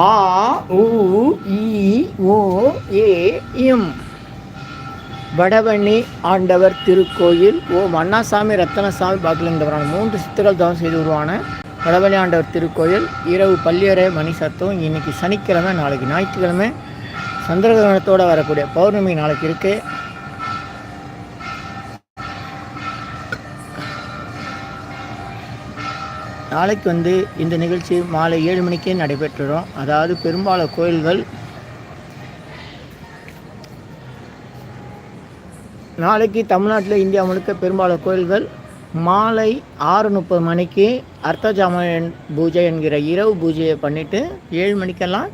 ஆ உ இ ஓ ஏ இம். வடவண்ணி ஆண்டவர் திருக்கோயில். ஓம் அண்ணாசாமி ரத்தனசாமி பாக்கிலிங்கவரான மூன்று சித்துக்கள் தவம் செய்து உருவான வடவண்ணி ஆண்டவர் திருக்கோயில். இரவு பள்ளியறை மணி சத்தம். இன்னைக்கு சனிக்கிழமை நாளைக்கு ஞாயிற்றுக்கிழமை. சந்திரகிரகணத்தோடு வரக்கூடிய பௌர்ணமி நாளைக்கு இருக்குது நாளைக்கு வந்து இந்த நிகழ்ச்சி மாலை ஏழு மணிக்கே நடைபெற்றுடும் அதாவது பெரும்பாலும் கோயில்கள் நாளைக்கு தமிழ்நாட்டில் இந்தியா முழுக்க பெரும்பாலும் கோயில்கள் மாலை ஆறு முப்பது மணிக்கு அர்த்தஜாமன் பூஜை என்கிற இரவு பூஜையை பண்ணிவிட்டு ஏழு மணிக்கெல்லாம்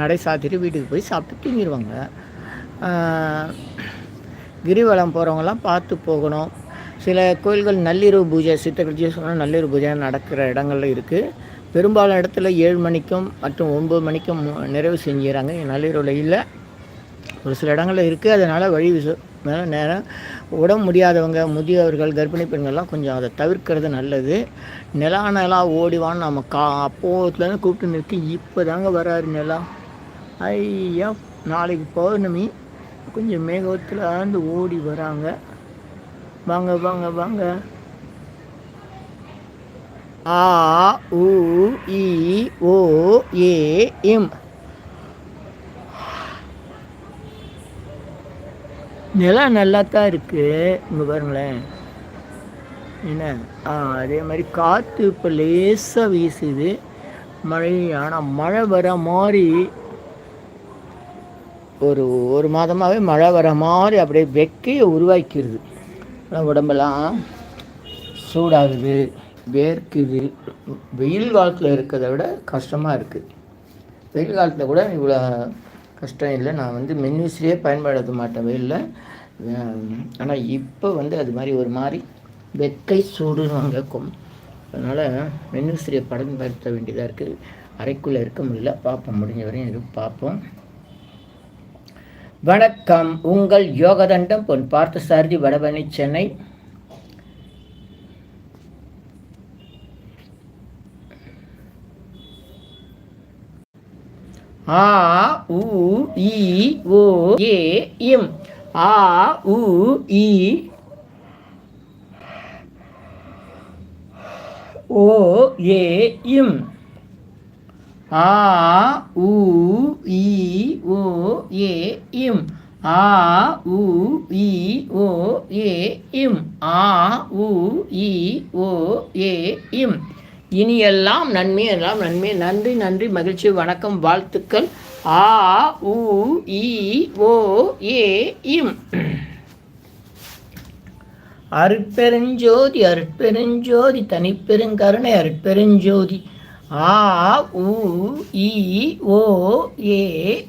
நடை சாத்திட்டு வீட்டுக்கு போய் சாப்பிட்டு தூங்கிடுவாங்க. கிரிவலம் போகிறவங்களாம் பார்த்து போகணும். சில கோயில்கள் நள்ளிரவு பூஜை சித்தகட்சி சொன்னால் நள்ளிரவு பூஜை நடக்கிற இடங்கள்ல இருக்குது பெரும்பாலும் இடத்துல ஏழு மணிக்கும் மற்றும் ஒம்பது மணிக்கும் நிறைவு செஞ்சுறாங்க நள்ளிரவில் இல்லை. ஒரு சில இடங்களில் இருக்குது அதனால் வழி விச நேரம் உடம்பு முடியாதவங்க முதியவர்கள் கர்ப்பிணி பெண்கள்லாம் கொஞ்சம் அதை தவிர்க்கிறது நல்லது. நிலா நிலா ஓடிவான்னு நம்ம கா அப்போதுலேருந்து கூப்பிட்டு நிறுத்தி இப்போ தாங்க வராரு நிலா. ஐயா நாளைக்கு பௌர்ணமி. கொஞ்சம் மேகத்தில் ஆழ்ந்து ஓடி வராங்க. வாங்க வாங்க வாங்க. ஆ உ இ ஓ ஏ இம் நிலம் நல்லா தான் இருக்குது இங்கே பாருங்களேன். என்ன? ஆ அதே மாதிரி காற்று இப்போ லேசாக வீசுது. மழை ஆனால் மழை வர மாதிரி ஒரு ஒரு மாதமாகவே மழை வர மாதிரி அப்படியே வெக்கையை உருவாக்கிடுது உடம்பெல்லாம் சூடாகுது வேர்க்குது. வெயில் காலத்தில் இருக்கிறத விட கஷ்டமாக இருக்குது வெயில் காலத்தில் கூட இவ்வளோ கஷ்டம் இல்லை. நான் வந்து மின்விசிறியே பயன்படுத்த மாட்டேன் வெயிலில். ஆனால் இப்போ வந்து அது மாதிரி ஒரு மாதிரி வெக்கை சூடுன்னு கொம் அதனால் மின்விசிறியை பயன்படுத்த வேண்டியதாக இருக்குது அறைக்குள்ளே இருக்க முடியல. பார்ப்போம். முடிஞ்ச வரையும் எதுவும் பார்ப்போம். வணக்கம். உங்கள் யோகதண்டம் பொன் பார்த்த சாரதி வடபழனி சென்னை. ஆ உ இ ஓ ஏ இம். ஆ உ இ ஓ ஏ இம். ஆ உ இ ஓ ஏ இம். ஆ உ இ ஓ ஏ இம். ஆ உ இ ஓ ஏ இம். இனியெல்லாம் நன்மை எல்லாம் நன்மை. நன்றி நன்றி மகிழ்ச்சி வணக்கம் வாழ்த்துக்கள். ஆ உ இ ஓ ஏ இம். அருட்பெருஞ்சோதி அருட்பெருஞ்சோதி தனிப்பெருங்கருணை அருட்பெருஞ்சோதி. ஆ உ இ ஓ ஏ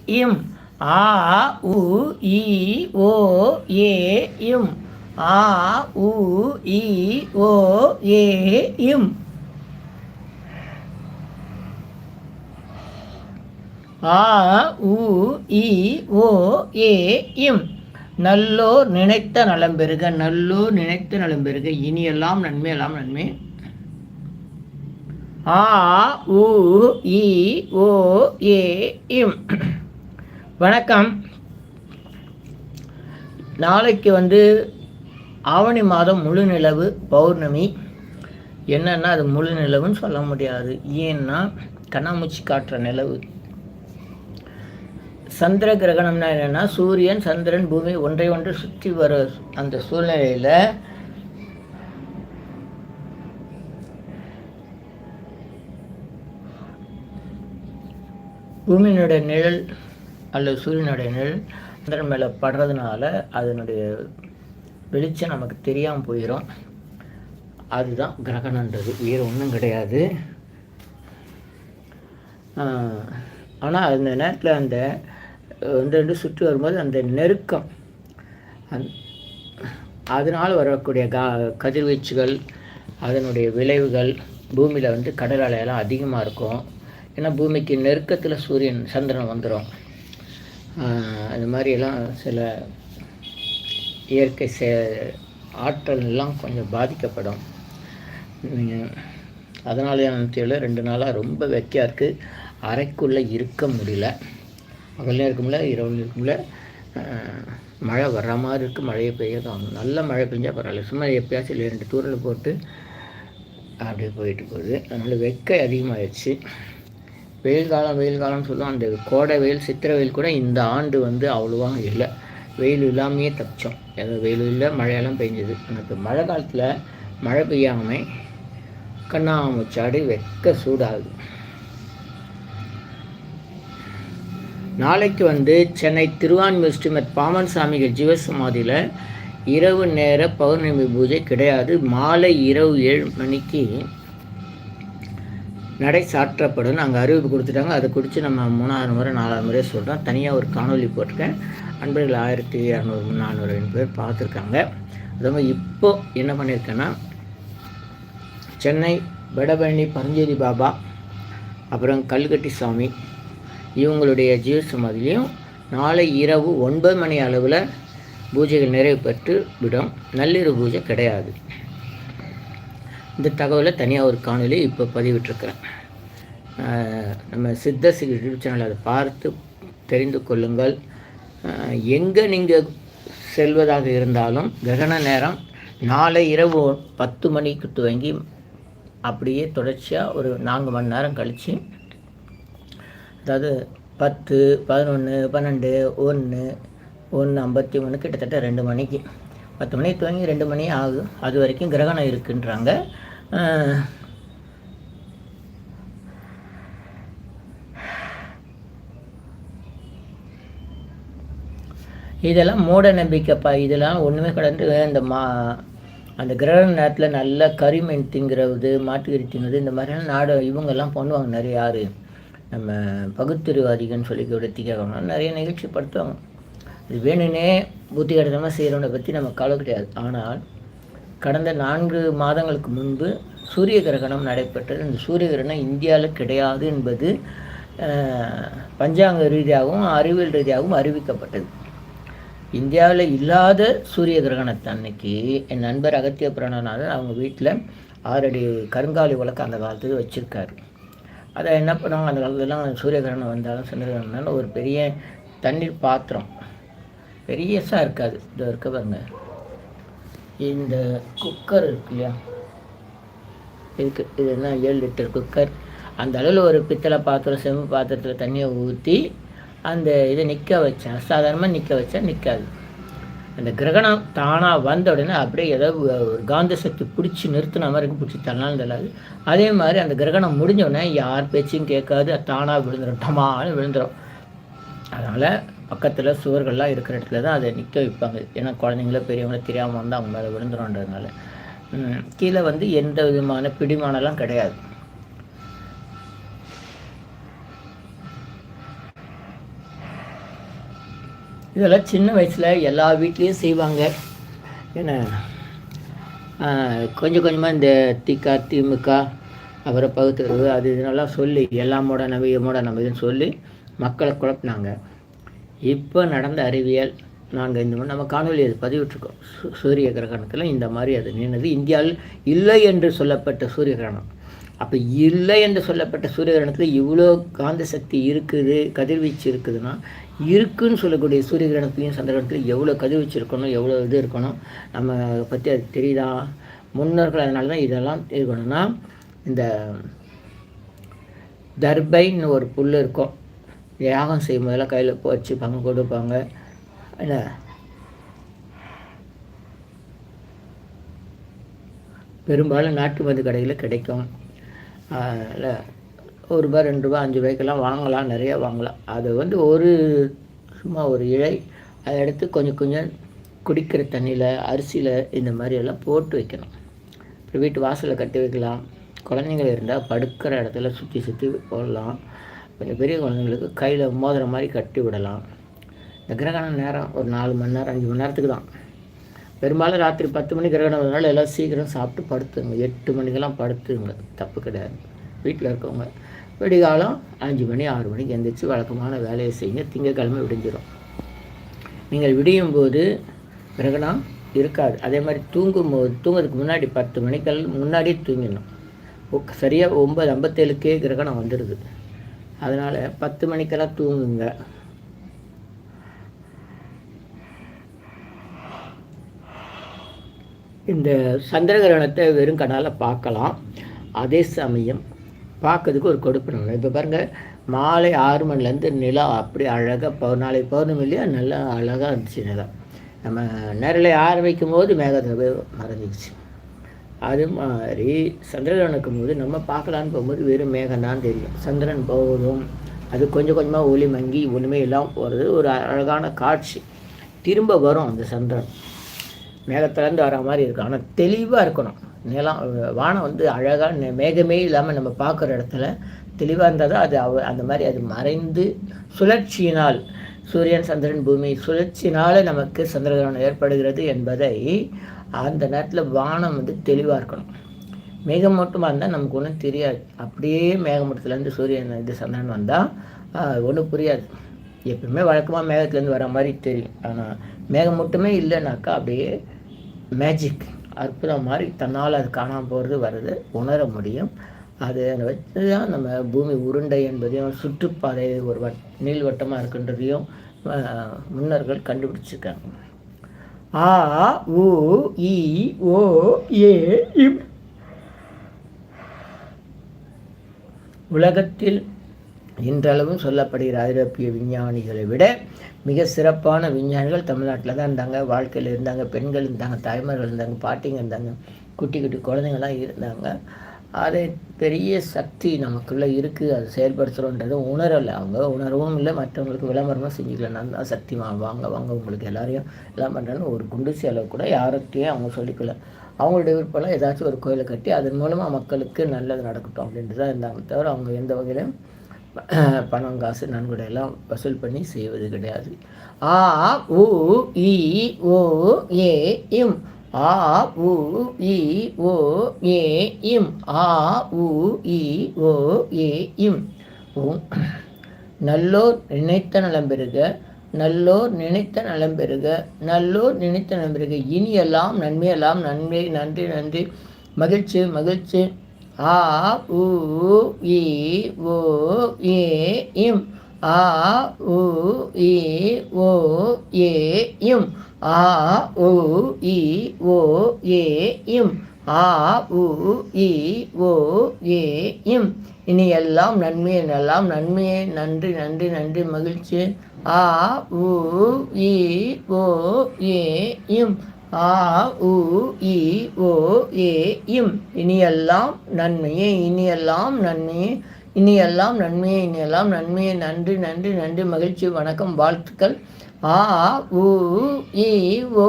இம். ஆ உ இ ஓ ஏ இம். ஆ உ இ ஓ ஏ இம். ஆ உ இ ஓ ஏ இம். நல்லோர் நினைத்த நலம் பெறுக நல்லோர் நினைத்த நலம் பெறுக. இனியெல்லாம் நன்மை எல்லாம் நன்மை. ஆ உ இ ஓ ஏ இம். வணக்கம். நாளைக்கு வந்து ஆவணி மாதம் முழு நிலவு பௌர்ணமி. என்னென்னா அது முழு நிலவுன்னு சொல்ல முடியாது. ஏன்னா கண்ணாமூச்சி காட்டுற நிலவு. சந்திர கிரகணம்னா என்னென்னா சூரியன் சந்திரன் பூமி ஒன்றை ஒன்று சுற்றி வர அந்த சூழ்நிலையில் பூமியினுடைய நிழல் அல்லது சூரியனுடைய நிழல் சந்திரன் மேலே படுறதுனால அதனுடைய வெளிச்சம் நமக்கு தெரியாமல் போயிடும் அதுதான் கிரகணன்றது. வேறு ஒன்றும் கிடையாது. ஆனால் அந்த நேரத்தில் அந்த ரெண்டு ரெண்டு சுற்றி வரும்போது அந்த நெருக்கம் அந் அதனால் வரக்கூடிய கா கதிர்வீச்சுகள் அதனுடைய விளைவுகள் பூமியில் வந்து கடல் அலையெல்லாம் அதிகமாக இருக்கும். ஏன்னா பூமிக்கு நெருக்கத்தில் சூரியன் சந்திரன் வந்துடும் அது மாதிரியெல்லாம் சில இயற்கை சே ஆற்றல் எல்லாம் கொஞ்சம் பாதிக்கப்படும். அதனால என்னன்னு தெரியல ரெண்டு நாளாக ரொம்ப வெக்கையாக இருக்குது அறைக்குள்ளே இருக்க முடியல. பகல்லையும் இருக்க முடியல இரவுலையும் இருக்க முடியல. மழை வர்ற மாதிரி இருக்குது மழையை பெய்யதான் நல்ல மழை பெஞ்சால் பரவாயில்ல. சும்மா எப்பயாச்சும் இல்லை ரெண்டு தூரில் போட்டு அப்படியே போயிட்டு போகுது. அதனால் வெக்கை அதிகமாகிடுச்சு வெயில் காலம் வெயில் காலம்னு சொல்லுவோம் அந்த கோடை வெயில் சித்திரை வெயில் கூட இந்த ஆண்டு வந்து அவ்வளோவா இல்லை. வெயில் இல்லாமையே தப்பிச்சோம். ஏதோ வெயில் இல்லை மழையெல்லாம் பெஞ்சது. எனக்கு மழை காலத்தில் மழை பெய்யாமல் கண்ணாமூச்சாடி வெக்க சூடாகுது. நாளைக்கு வந்து சென்னை திருவான்மியூர் ஸ்ரீமத் பாமன் சாமிகள் ஜீவசமாதியில் இரவு நேர பௌர்ணமி பூஜை கிடையாது. மாலை இரவு ஏழு மணிக்கு நடை சாற்றப்படும். அங்கே அறிவிப்பு கொடுத்துட்டாங்க. அதை குறித்து நம்ம மூணாவது முறை நாலாவது முறை சொல்கிறோம் தனியாக ஒரு காணொளி போட்டிருக்கேன். அன்பர்கள் ஆயிரத்தி இரநூறு நானூறு பேர் பார்த்துருக்காங்க. அதே மாதிரி இப்போ என்ன பண்ணியிருக்கேன்னா சென்னை வடபழனி பரஞ்சேரி பாபா அப்புறம் கல்கட்டி சாமி இவங்களுடைய ஜீவ சமாதிலையும் நாளை இரவு ஒன்பது மணி அளவில் பூஜைகள் நிறைவு பெற்று விடும். நள்ளிரவு பூஜை கிடையாது. இந்த தகவலை தனியாக ஒரு காணொலி இப்போ பதிவிட்டிருக்கிறேன். நம்ம சித்த சிகிச்சை யூடியூப் சேனல் அதை பார்த்து தெரிந்து கொள்ளுங்கள். எங்கே நீங்கள் செல்வதாக இருந்தாலும் கிரகண நேரம் நாளை இரவு பத்து மணிக்கு துவங்கி அப்படியே தொடர்ச்சியாக ஒரு நான்கு மணி நேரம் கழித்து அதாவது பத்து பதினொன்று பன்னெண்டு ஒன்று ஒன்று ஐம்பத்தி ஒன்று கிட்டத்தட்ட ரெண்டு மணிக்கு. பத்து மணிக்கு துவங்கி ரெண்டு மணி ஆகும் அது வரைக்கும் கிரகணம் இருக்குன்றாங்க. இதெல்லாம் மூட நம்பிக்கைப்பா. இதெல்லாம் ஒன்றுமே கடந்து இந்த மா அந்த கிரகண நேரத்தில் நல்ல கரிமீன் திங்கிறது மாட்டுக்கறி திங்கிறது இந்த மாதிரியான நாடு இவங்கெல்லாம் பண்ணுவாங்க நிறைய யார் நம்ம பகுத்தறிவாதிகன்னு சொல்லி கூட நிறைய நிகழ்ச்சி படுத்துவாங்க. இது வேணும்னே புத்தி கடத்தமாக செய்கிறவனை பற்றி நம்ம கவலை கிடையாது ஆனால் கடந்த நான்கு மாதங்களுக்கு முன்பு சூரிய கிரகணம் நடைபெற்றது. இந்த சூரிய கிரகணம் இந்தியாவில் கிடையாது என்பது பஞ்சாங்க ரீதியாகவும் அறிவியல் ரீதியாகவும் அறிவிக்கப்பட்டது. இந்தியாவில் இல்லாத சூரிய கிரகணத்தை அன்னைக்கு என் நண்பர் அகத்திய பிரணநாதன் அவங்க வீட்டில் ஆறடி கருங்காலி விளக்கு அந்த காலத்துக்கு வச்சுருக்காரு. அதை என்ன பண்ணுவாங்க? அந்த காலத்துலலாம் சூரிய கிரகணம் வந்தாலும் சந்திர ஒரு பெரிய தண்ணீர் பாத்திரம். பெரியசாக இருக்காது. இதோ இருக்க பாருங்க. இந்த குக்கர் இருக்கு இல்லையா இதுக்கு இது என்ன ஏழு லிட்டர் குக்கர். அந்த அளவில் ஒரு பித்தளை பாத்திரம் செம்பு பாத்திரத்தில் தண்ணியை ஊற்றி அந்த இதை நிற்க வச்சேன் சாதாரணமாக நிற்க வச்சேன் நிற்காது அந்த கிரகணம் தானாக வந்த உடனே அப்படியே ஏதோ ஒரு காந்த சக்தி பிடிச்சி நிறுத்தின மாதிரி பிடிச்சி தள்ளாலும் தள்ளாது. அதே மாதிரி அந்த கிரகணம் முடிஞ்ச உடனே யார் பேச்சையும் கேட்காது தானாக விழுந்துடும் டமான்னு விழுந்துடும் அதனால் பக்கத்தில் சுவர்கள்லாம் இருக்கிற இடத்துல தான் அதை நிற்க வைப்பாங்க. ஏன்னா குழந்தைங்கள பெரியவங்கள தெரியாமல் வந்து அவங்க மேலே விழுந்துடும்ன்றதுனால கீழே வந்து எந்த விதமான பிடிமானம்லாம் கிடையாது. இதெல்லாம் சின்ன வயசில் எல்லா வீட்லேயும் செய்வாங்க. ஏன்னா ஆஹ், கொஞ்சம் கொஞ்சமாக இந்த திக்கா திமுக அப்புறம் பகுத்துறது அது இதெல்லாம் சொல்லி எல்லாமோட நம்பிக்கைமோட நம்ம இதுன்னு சொல்லி மக்களை குழப்பினாங்க. இப்போ நடந்த அறிவியல் நாங்கள் இந்த மாதிரி நம்ம காணொலி அது பதிவிட்டிருக்கோம். சூரிய கிரகணத்தில் இந்த மாதிரி அது நின்னது. இந்தியாவில் இல்லை என்று சொல்லப்பட்ட சூரிய கிரகணம். அப்போ இல்லை என்று சொல்லப்பட்ட சூரிய கிரகணத்தில் இவ்வளோ காந்த சக்தி இருக்குது கதிர்வீச்சு இருக்குதுன்னா இருக்குன்னு சொல்லக்கூடிய சூரிய கிரகணத்துலையும் சந்திர எவ்வளோ கதிர்வீச்சு இருக்கணும் எவ்வளோ இது இருக்கணும் நம்ம பற்றி அது தெரியுதா? முன்னோர்கள் அதனால தான் இதெல்லாம் இருக்கணும்னா இந்த தர்பைன்னு ஒரு புல் இருக்கும். யாகம் செய்யும் போதெல்லாம் கையில் பங்கு கொடுப்பாங்க. என்ன? பெரும்பாலும் நாட்டு மருந்து கடையில் கிடைக்கும். இல்லை ஒரு ரூபா ரெண்டு ரூபா அஞ்சு ரூபாய்க்கெல்லாம் வாங்கலாம் நிறைய வாங்கலாம். அதை வந்து ஒரு சும்மா ஒரு இழை. அதை எடுத்து கொஞ்சம் கொஞ்சம் குடிக்கிற தண்ணியில் அரிசியில் இந்த மாதிரி எல்லாம் போட்டு வைக்கணும். அப்புறம் வீட்டு வாசலில் கட்டி வைக்கலாம். குழந்தைங்க இருந்தால் படுக்கிற இடத்துல சுற்றி சுற்றி போடலாம். கொஞ்சம் பெரிய குழந்தைங்களுக்கு கையில் மோதிரம் மாதிரி கட்டி விடலாம். இந்த கிரகணம் நேரம் ஒரு நாலு மணி நேரம் அஞ்சு மணி நேரத்துக்கு தான். பெரும்பாலும் ராத்திரி பத்து மணி கிரகணம் வரனால எல்லாம் சீக்கிரம் சாப்பிட்டு படுத்துங்க எட்டு மணிக்கெல்லாம் படுத்துங்க தப்பு கிடையாது. வீட்டில் இருக்கவங்க விடிகாலம் அஞ்சு மணி ஆறு மணிக்கு எந்திரிச்சு வழக்கமான வேலையை செய்யுங்க. திங்கக்கிழமை விடிஞ்சிடும் நீங்கள் விடியும் போது கிரகணம் இருக்காது. அதே மாதிரி தூங்கும்போது தூங்குறதுக்கு முன்னாடி பத்து மணிக்கெல்லாம் முன்னாடியே தூங்கிடணும். சரியாக ஒம்பது ஐம்பத்தேழுக்கே கிரகணம் வந்துடுது அதனால் பத்து மணிக்கெல்லாம் தூங்குங்க. இந்த சந்திரகிரகணத்தை வெறும் கண்ணால் பார்க்கலாம். அதே சமயம் பார்க்கறதுக்கு ஒரு கொடுப்பினம் இப்போ பாருங்கள் மாலை ஆறு மணிலேருந்து நிலா அப்படி அழகாக பௌ நாளை பௌர்ணமிலேயே நல்லா அழகாக இருந்துச்சு நிலா. நம்ம நேரில் ஆரம்பிக்கும் போது மேகத்தை மறைஞ்சிச்சு அது மாதிரி சந்திரகிரகணக்கும் போது நம்ம பார்க்கலான்னு போகும்போது வெறும் மேகம் தான் தெரியும். சந்திரன் போகும் அது கொஞ்சம் கொஞ்சமாக ஒளி மங்கி ஒன்றுமே இல்லாமல் போகிறது ஒரு அழகான காட்சி. திரும்ப வரும் அந்த சந்திரன். மேகத்துலேருந்து வர மாதிரி இருக்கும். ஆனால் தெளிவாக இருக்கணும். நிலம் வானம் வந்து அழகாக மேகமே இல்லாமல் நம்ம பார்க்குற இடத்துல தெளிவாக இருந்தால் தான் அது அவ அந்த மாதிரி அது மறைந்து சுழற்சியினால் சூரியன் சந்திரன் பூமி சுழற்சினால் நமக்கு சந்திரகிரகணம் ஏற்படுகிறது என்பதை அந்த நேரத்தில் வானம் வந்து தெளிவாக இருக்கணும். மேகமூட்டமாக இருந்தால் நமக்கு ஒன்றும் தெரியாது. அப்படியே மேகமூட்டத்துலேருந்து சூரியன் இது சந்திரன் வந்தால் ஒன்றும் புரியாது. எப்பவுமே வழக்கமாக மேகத்துலேருந்து வர மாதிரி தெரியும். ஆனால் மேகமூட்டமே இல்லைனாக்கா அப்படியே மேஜிக் அற்புதம் மாதிரி தன்னால் அது காணாமல் போகிறது வர்றது உணர முடியும். அது அதை வச்சு தான் நம்ம பூமி உருண்டை என்பதையும் சுற்றுப்பாதை ஒரு வட் நீள்வட்டமாக இருக்குன்றதையும் முன்னர்கள் கண்டுபிடிச்சிருக்காங்க. ஆ உ இ ஓ ஏ இம். உலகத்தில் இன்றளவும் சொல்லப்படுகிற ஐரோப்பிய விஞ்ஞானிகளை விட மிக சிறப்பான விஞ்ஞானிகள் தமிழ்நாட்டில் தான் இருந்தாங்க. வாழ்க்கையில் இருந்தாங்க பெண்கள் இருந்தாங்க தாய்மார்கள் இருந்தாங்க பாட்டிங்க இருந்தாங்க குட்டி குட்டி குழந்தைங்கள்லாம் இருந்தாங்க. அது பெரிய சக்தி நமக்குள்ளே இருக்குது அது செயல்படுத்துகிறோன்றதை உணரலை அவங்க. உணரவும் இல்லை மற்றவங்களுக்கு விளம்பரமாக செஞ்சுக்கல நான் தான் சக்தி வாங்க வாங்க உங்களுக்கு எல்லாரையும் எல்லாம் பண்ணுறாங்க ஒரு குண்டு செலவு கூட யார்கிட்டையும் அவங்க சொல்லிக்கல. அவங்களுடைய விருப்பம்லாம் ஏதாச்சும் ஒரு கோயிலை கட்டி அதன் மூலமாக மக்களுக்கு நல்லது நடக்கட்டும் அப்படின்ட்டு தான் இருந்தாங்க. தவிர அவங்க எந்த வகையிலும் பணம் காசு நன்கொடையெல்லாம் வசூல் பண்ணி செய்வது கிடையாது. ஆ உ இ ஓ ஏ இம் ஆ உ இ ஓ ஏ இம். ஆ உ இ ஓ ஏ இம். நல்லோர் நினைத்த நலம் பெறுக. நல்லோர் நினைத்த நலம் பெறுக. நல்லோர் நினைத்த நலம் பெறுக. இனியெல்லாம் நன்மையெல்லாம் நன்மை நன்றி நன்றி. மகிழ்ச்சி மகிழ்ச்சி. ஆ உ இ ஓ ஏ இம். ஆ உ இ ஓ ஏ இம். ஆ உ இ ஓ ஏ இம். ஆ உ இ ஓ ஏ இம். இனி எல்லாம் நன்மையே எல்லாம் நன்மையே நன்றி நன்றி நன்றி மகிழ்ச்சி. ஆ உ இ ஓ ஏ இம். ஆ உ இ ஓ ஏ இம். இனியெல்லாம் நன்மையே இனியெல்லாம் நன்மையே. இனியெல்லாம் நன்மையே இனியெல்லாம் நன்மையே. நன்றி நன்றி நன்றி மகிழ்ச்சி. வணக்கம் வாழ்த்துக்கள். ஆ உ இ ஓ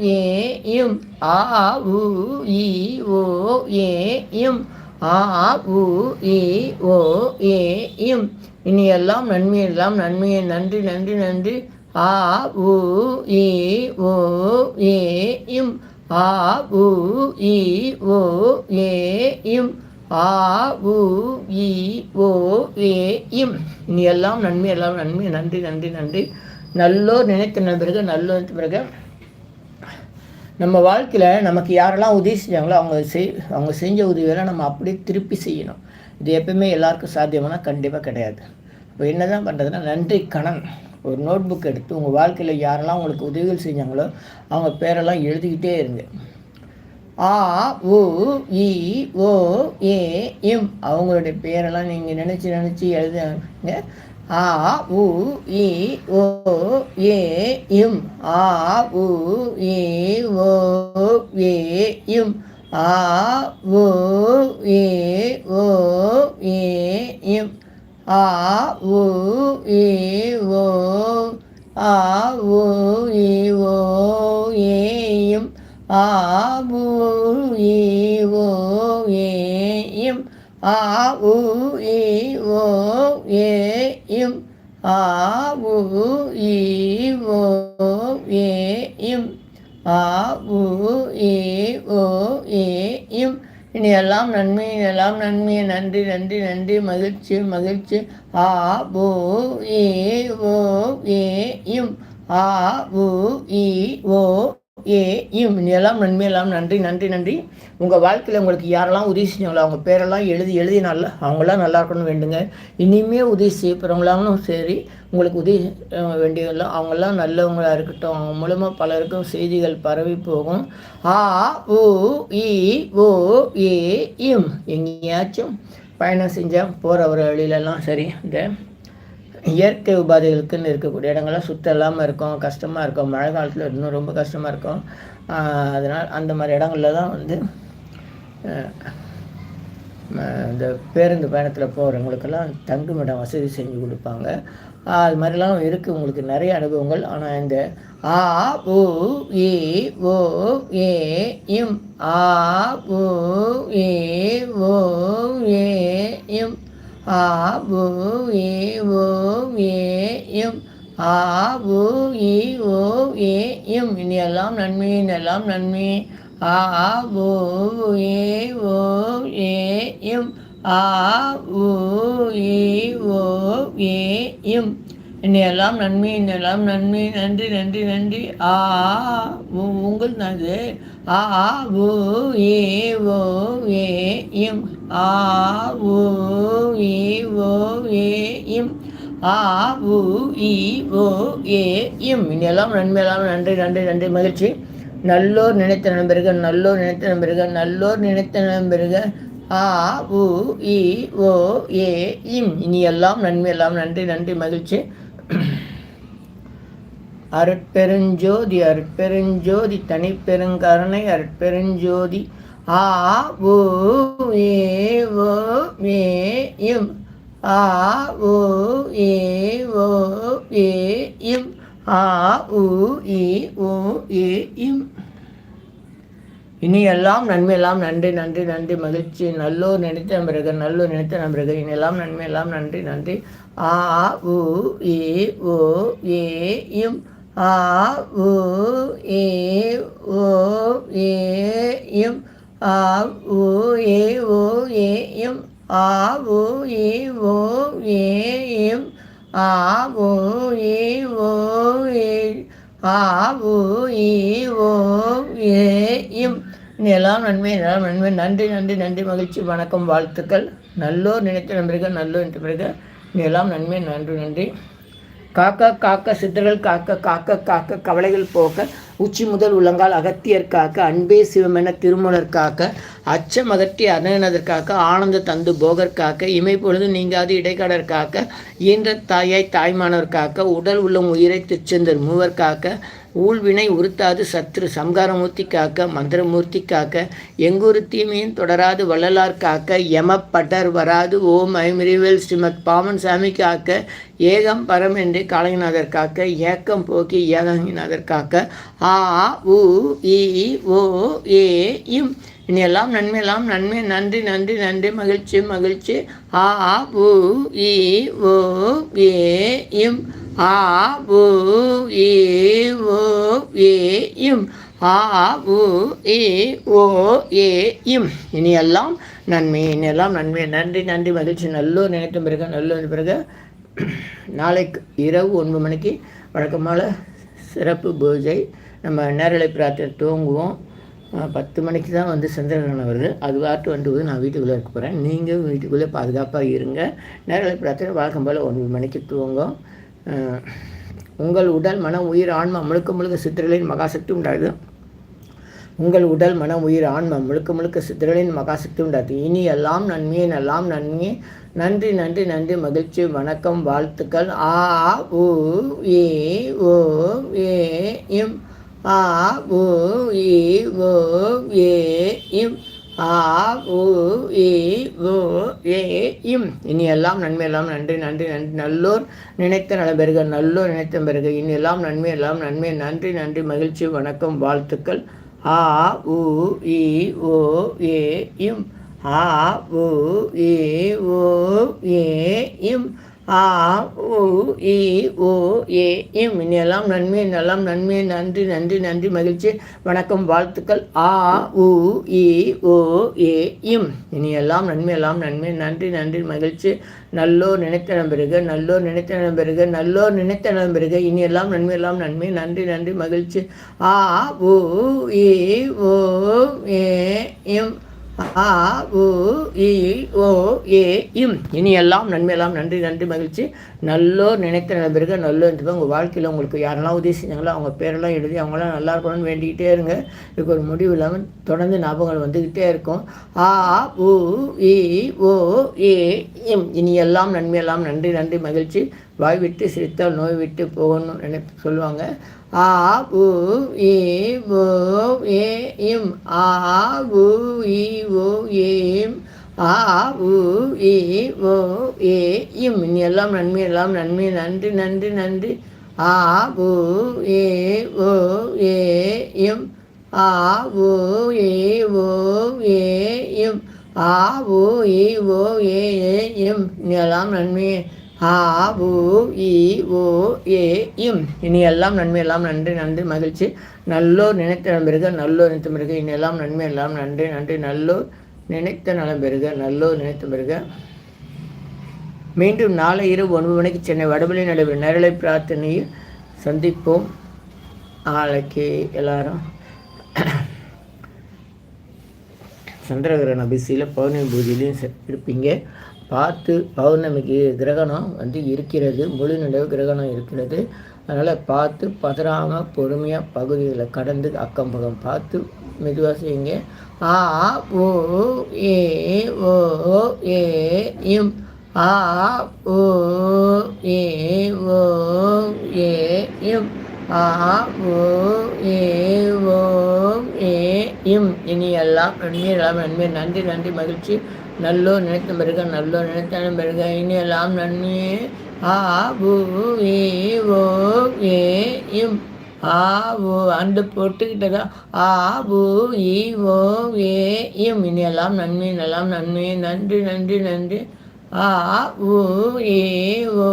ஏ இம். ஆ உ இ ஓ ஏ இம். ஆ உ இ ஓ ஏ இம். இனி எல்லாம் நன்மை எல்லாம் நன்மையை நன்றி நன்றி நன்றி. ஆ உ இ ஓ ஏ இம். ஆ உ இ ஓ ஏ இம். ஆ உ இ ஓ ஏ இம். இனி எல்லாம் நன்மை எல்லாம் நன்மை. நன்றி நன்றி நன்றி. நல்லோர் நினைத்த பிறகு நல்ல பிறகு நம்ம வாழ்க்கையில் நமக்கு யாரெல்லாம் உதவி செஞ்சாங்களோ அவங்க செய் அவங்க செஞ்ச உதவியெல்லாம் நம்ம அப்படியே திருப்பி செய்யணும். இது எப்பவுமே எல்லாருக்கும் சாத்தியமானால் கண்டிப்பாக கிடையாது. இப்போ என்ன தான் பண்ணுறதுன்னா நன்றி கணன் ஒரு நோட் புக் எடுத்து உங்கள் வாழ்க்கையில் யாரெல்லாம் உங்களுக்கு உதவிகள் செஞ்சாங்களோ அவங்க பேரெல்லாம் எழுதிக்கிட்டே இருங்க. ஆ ஓ இ ஓ ஏ எம். அவங்களுடைய பேரெல்லாம் நீங்கள் நினச்சி நினச்சி எழுதுங்க. ஆ உ இ ஓ ஏ இம். ஆ உ இ ஓ ஏ இம். ஆ உ ஏ ஓ ஏ இம். ஆ உ இ ஓ ஆ உ இ ஓ ஏ இம். ஆ உ இ ஓ ஏ ஆ உ இ ஓ இம். ஆ உ இ ஓ இம். ஆ உ இ ஓ இம். இனி எல்லாம் நன்மை எல்லாம் நன்மையை நன்றி நன்றி நன்றி. மகிழ்ச்சி மகிழ்ச்சி. ஆ ஓ ஏ ஓ ஏ இம். ஆ உ இ ஓ ஏ இம் எல்லாம் நன்மை எல்லாம் நன்றி நன்றி நன்றி. உங்கள் வாழ்க்கையில் உங்களுக்கு யாரெல்லாம் உதவி செஞ்சாங்களோ அவங்க பேரெல்லாம் எழுதி எழுதி நல்லா அவங்களாம் நல்லா இருக்கணும்னு வேண்டுங்க. இனிமே உதவி செய்யப்படுறவங்களாலும் சரி உங்களுக்கு உதவி வேண்டியவெல்லாம் அவங்களாம் நல்லவங்களாக இருக்கட்டும். அவங்க மூலமாக பலருக்கும் செய்திகள் பரவி போகும். ஆ ஓ இ ஓ ஏ இம். எங்கேயாச்சும் பயணம் செஞ்சால் போகிற ஒரு வழியிலலாம் சரி இந்த இயற்கை உபாதைகளுக்குன்னு இருக்கக்கூடிய இடங்கள்லாம் சுத்தம் இல்லாமல் இருக்கும் கஷ்டமாக இருக்கும். மழை காலத்தில் இன்னும் ரொம்ப கஷ்டமாக இருக்கும். அதனால் அந்த மாதிரி இடங்கள்ல தான் வந்து இந்த பேருந்து பயணத்தில் போகிறவங்களுக்கெல்லாம் தங்குமிடம் வசதி செஞ்சு கொடுப்பாங்க. அது மாதிரிலாம் இருக்குது உங்களுக்கு நிறைய அனுபவங்கள். ஆனால் இந்த ஆ ஓ ஏ ஓ ஏ இம் ஆ ஓ ஏ ஓ ஏ இம் ஆ பூ ஏ ஓ ஏ எம். ஆ ஓ ஏ ஓ ஏ எம். இனி எல்லாம் நன்மை எல்லாம் நன்மை. ஆ ஓ ஏ ஓ ஏ எம். ஆ ஓ ஏ ஓ ஏ எம். என்னையெல்லாம் நன்மை எல்லாம் நன்மை நன்றி நன்றி நன்றி. ஆ உங்கள் நது ஆ ஓ ஏ ஓ ஏ எம் ஆ ஓ ஏ ஓ ஏ எம் ஆ உ இ ஓ ஏ எம் இனி நன்மையெல்லாம் நன்மை எல்லாம் நன்றி நன்றி நன்றி மகிழ்ச்சி. நல்லோர் நினைத்த நண்பர்கள் நல்லோர் நினைத்த நண்பர்கள் நல்லோர் நினைத்த நண்பர்கள். ஆ உ இ ஓ ஏ இம். இனி எல்லாம் நன்மை எல்லாம் நன்றி நன்றி மகிழ்ச்சி. அருட்பெருஞ்சோதி அருட்பெருஞ்சோதி தனிப்பெருங்கருணை அருட்பெருஞ்சோதி. ஆ ஓ ஏ ஓ ஏ இம். ஆ ஓ ஏ ஓ ஏ இம். ஆ உ இ ஓ ஏ இம். இனி எல்லாம் நன்றி நன்றி நன்றி மகிழ்ச்சி. நல்லோர் நினைத்த பிறகு நல்லோர் நினைத்த நம்பர்கள் இனியெல்லாம் நன்மையெல்லாம் நன்றி நன்றி. ஆ உ ஏ ஓ ஏ இம். ஆ உ ஏ ஓ ஏ ஆ உ ஏ ஓ ஏ ஆ உ ஏ ஓ ஏ இம் ஆ உ ஏ ஓ ஏ ஆ உ ஏ ஓ ஏ இம் எல்லாம் நன்மை எல்லாம் நன்மை. நன்றி நன்றி நன்றி மகிழ்ச்சி வணக்கம் வாழ்த்துக்கள். நல்லோர் நினைத்த நண்பர்கள் நல்லோர் நினைத்த பிறகு எல்லாம் நன்மை நன்றி நன்றி. காக்க காக்க சித்தர்கள் காக்க காக்க காக்க கவலைகள் போக்க உச்சி முதல் உள்ளங்கால் அகத்தியர் காக்க அன்பே சிவமென திருமலர் காக்க அச்சம் அகற்றி அரணதற்காக ஆனந்த தந்து போகர் காக்க இமை பொழுது நீங்காது இடைக்காடர் காக்க ஈன்ற தாயாய் தாய்மானவர் காக்க உடல் உள்ளம் உயிரை திருச்செந்தர் மூவர் காக்க ஊழ்வினை உறுத்தாது சத்ரு. சம்காரமூர்த்தி காக்க மந்திரமூர்த்தி காக்க எங்கொரு தீமையும் தொடராது வள்ளலார் காக்க யமப்பட்டர் வராது. ஓம் ஐமிரிவேல் ஸ்ரீமத் பாமன் சாமி காக்க ஏகம் பரம் என்று காலங்கிநாதர் காக்க ஏக்கம் போக்கி ஏகங்கிநாதர் காக்க ஆ உ இ ஓ ஏ இம். இனி எல்லாம் நன்மை எல்லாம் நன்மை நன்றி நன்றி நன்றி மகிழ்ச்சி மகிழ்ச்சி. ஆ உ இ ஓ ஏ இம். ஆ உ ஏ ஓ ஏ இம். ஆ உ ஏ ஓ ஏ இம். இனி எல்லாம் நன்மை இனி எல்லாம் நன்மை நன்றி நன்றி மகிழ்ச்சி. நல்லூர் நினைத்த பிறகு நல்லூர் பிறகு நாளைக்கு இரவு ஒன்பது மணிக்கு வழக்கமான சிறப்பு பூஜை. நம்ம நேரலை பிரார்த்தனை தூங்குவோம் பத்து மணிக்கு தான் வந்து சந்திரகிரகணம் வருது. அது வாட்டு வந்து நான் வீட்டுக்குள்ளே இருக்க போகிறேன் நீங்கள் வீட்டுக்குள்ளே பாதுகாப்பாக இருங்க. நேரலை பிரார்த்தனை வழக்கம் போல் ஒன்பது மணிக்கு தூங்கும். உங்கள் உடல் மனம் உயிர் ஆன்மா முழுக்க முழுக்க சித்திரலின் மகாசக்தி உண்டாகுது. உங்கள் உடல் மனம் உயிர் ஆன்மா முழுக்க முழுக்க சித்திரலின் மகாசக்தி உண்டாது இனி எல்லாம் நன்மையே எல்லாம் நன்மையே. நன்றி நன்றி நன்றி. மகிழ்ச்சி வணக்கம் வாழ்த்துக்கள். ஆ உ ஏ ஓ ஏ இம் ஆ உ இ ஓ ஏ இம். ஆ உ ஏ ஓ ஏ இம். இனி எல்லாம் நன்மை எல்லாம் நன்றி நன்றி நன்றி. நல்லோர் நினைத்த நலபெருக நல்லோர் நினைத்த பிறகு. இனி எல்லாம் நன்மை எல்லாம் நன்மை. நன்றி நன்றி மகிழ்ச்சி வணக்கம் வாழ்த்துக்கள். ஆ உ இ ஓ ஏ இம். ஆ உ ஏ ஓ ஏ இம். ஆ உ இ ஓ ஏ இம். எல்லாம் நன்மை நலம் நன்மை நன்றி நன்றி நன்றி மகிழ்ச்சி வணக்கம் வாழ்த்துக்கள். ஆ உ இ ஓ ஏ இம். இனி எல்லாம் நன்மை எல்லாம் நன்மை நன்றி நன்றி மகிழ்ச்சி. நல்லோர் நினைத்த நம்பருக நல்லோர் நினைத்த நம்பருக நல்லோர் நினைத்த நம்பருக இனி எல்லாம் நன்மை எல்லாம் நன்மை நன்றி நன்றி மகிழ்ச்சி. ஆ உ இ ஓ ஏ இம். ஆ உ இ ஓ ஏ இம். இனி எல்லாம் நன்மையெல்லாம் நன்றி நன்றி மகிழ்ச்சி. நல்லோர் நினைத்த நண்பர்கள் நல்லோ என்று உங்கள் வாழ்க்கையில் உங்களுக்கு யாரெல்லாம் உதவி செஞ்சாங்களோ அவங்க பேரெல்லாம் எழுதி அவங்களாம் நல்லா இருக்கணும்னு வேண்டிக்கிட்டே இருங்க. இதுக்கு ஒரு முடிவு இல்லாமல் தொடர்ந்து ஞாபகங்கள் வந்துக்கிட்டே இருக்கும். ஆ உ இ ஓ ஏ இம். இனி எல்லாம் நன்மையெல்லாம் நன்றி நன்றி மகிழ்ச்சி. வாய் விட்டு சிரித்தால் நோய் விட்டு போகணும்னு நினைப்பு சொல்லுவாங்க. ஆ உ இ ஓ ஏ இம் ஆ உ இ ஓ ஏம் ஆ உ இ ஓ ஏ இம் இனி எல்லாம் நன்மை எல்லாம் நன்மை. நன்றி நன்றி நன்றி. ஆ உ ஏ ஓ ஏ இம் ஆ உ ஏ ஓ ஏ இம் ஆ உ இ ஓ ஏ ஏ இம் இனி எல்லாம் நன்மையே ஆ உ இ ஓ ஏ இம். இனி எல்லாம் நன்மை எல்லாம் நன்றி நன்றி மகிழ்ச்சி. நல்லோர் நினைத்த நலம்பெருக நல்லோர் நினைத்த பிறகு. இனி எல்லாம் நன்மை எல்லாம் நன்றி நன்றி. நல்லோர் நினைத்த நலம்பெருக நல்லோர் நினைத்த பிறகு. மீண்டும் நாளை இரவு ஒன்பது மணிக்கு சென்னை வடபழி நடைபெறும் நேரலை பிரார்த்தனையில் சந்திப்போம். நாளைக்கு எல்லாரும். சந்திரகிரகண பிசியில் பௌர்ணமி பூஜையிலையும் இருப்பீங்க. பார்த்து பௌர்ணமிக்கு கிரகணம் வந்து இருக்கிறது முழு நிலவு கிரகணம் இருக்கிறது. அதனால் பார்த்து பதறாமல் பொறுமையாக பகுதிகளை கடந்து அக்கம் பக்கம் பார்த்து மெதுவாக செய்யுங்க. ஆ ஓ ஏ ஓ ஏ இம் ஆ ஓ ஏ ஓ ஏ இம் ஆ ஓ ஏ ஓ ஏ இம் இனி எல்லாம் நன்மை எல்லாம் நன்மை நன்றி நன்றி மகிழ்ச்சி. நல்லோ நினைத்த பிறகு நல்லோ நினைத்தான பிறகு இனி எல்லாம் நன்மையே. ஆ பூ ஏ ஓ ஏ இம். ஆ ஓ அண்டு போட்டுக்கிட்டதா? ஆ ஈ ஓ ஏ இம். இனி எல்லாம் நன்மை எல்லாம் நன்மை நன்றி நன்றி நன்றி. ஆ உ ஏ ஓ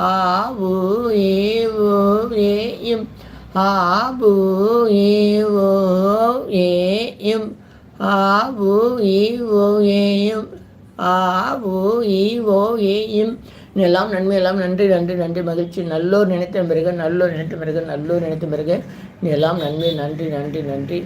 ஆ உ ஏ ஓ ஏ இம். ஆ பூ ஏ ஓ ஏ இம். ஆ ஊ ஓ ஏ ஆ ஊ ஈ ஓ எல்லாம் நன்மை எல்லாம் நன்றி நன்றி நன்றி மகிழ்ச்சி. நல்லோர் நினைத்த பிறகு நல்லோர் நினைத்த பிறகு நல்லோர் நினைத்த பிறகு எல்லாம் நன்மை நன்றி நன்றி நன்றி.